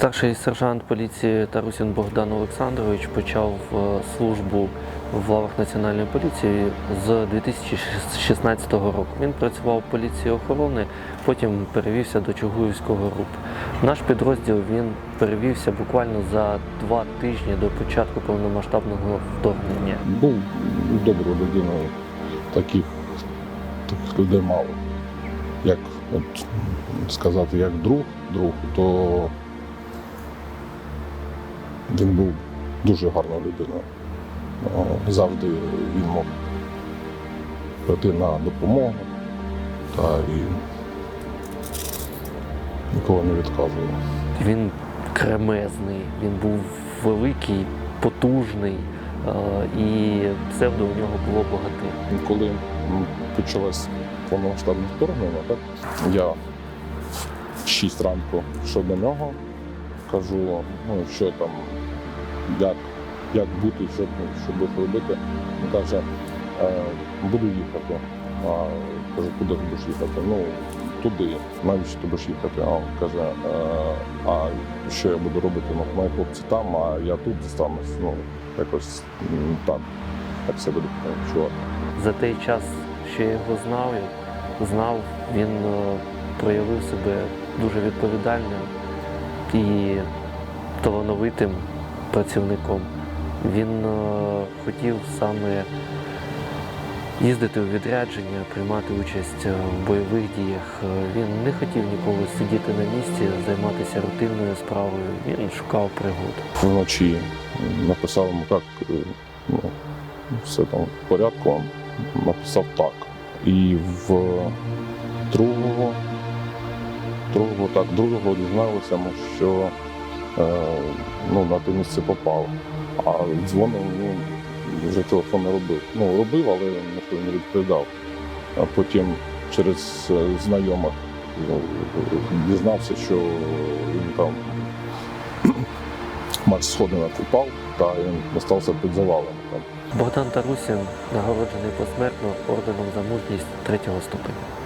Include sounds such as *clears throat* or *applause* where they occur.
Старший сержант поліції Тарусін Богдан Олександрович почав е, службу в лавах Національної поліції з 2016 року. Він працював в поліції охорони, потім перевівся до Чугуївського РУП. Наш підрозділ він перевівся буквально за два тижні до початку повномасштабного вторгнення. Був доброю людиною, таких, таких людей мало. Як от, сказати, як друг, друг, то він був дуже гарною людиною. О, Завжди він мог прийти на допомогу та і ніколи не відказував. Він кремезний, він був великий, потужний, і псевдо у нього було богатир. Коли почалось повномасштабне вторгнення, так, я в 6 ранку йшов до нього, кажу, ну що там, як, як бути, що, що будеш робити. Він каже, е, буду їхати. А, кажу, куди ти будеш їхати? Ну, туди. Навіщо ти будеш їхати? А він каже, е, а що я буду робити? Ну, мої хлопці там, а я тут зостанусь. Ну, якось так, так себе відчувати. За той час, що я його знав, знав, він е, проявив себе дуже відповідальним і талановитим працівником. Він е, хотів саме їздити у відрядження, приймати участь е, в бойових діях. Е, Він не хотів ніколи сидіти на місці, займатися рутинною справою. Він шукав пригод. вночі написав йому так, ну, все там в порядку, написав так. І в другого, другого, так, другого дізналися, що е, ну, на те місце попав. А дзвонив, ну, вже телефон не робив. Ну, робив, але ніхто не відповідав. А потім через е, знайомих ну, дізнався, що він там *clears throat* Марс сходинок упав, та він остався під завалами. Там. Богдан Тарусін нагороджений посмертно орденом за мужність третього ступеня.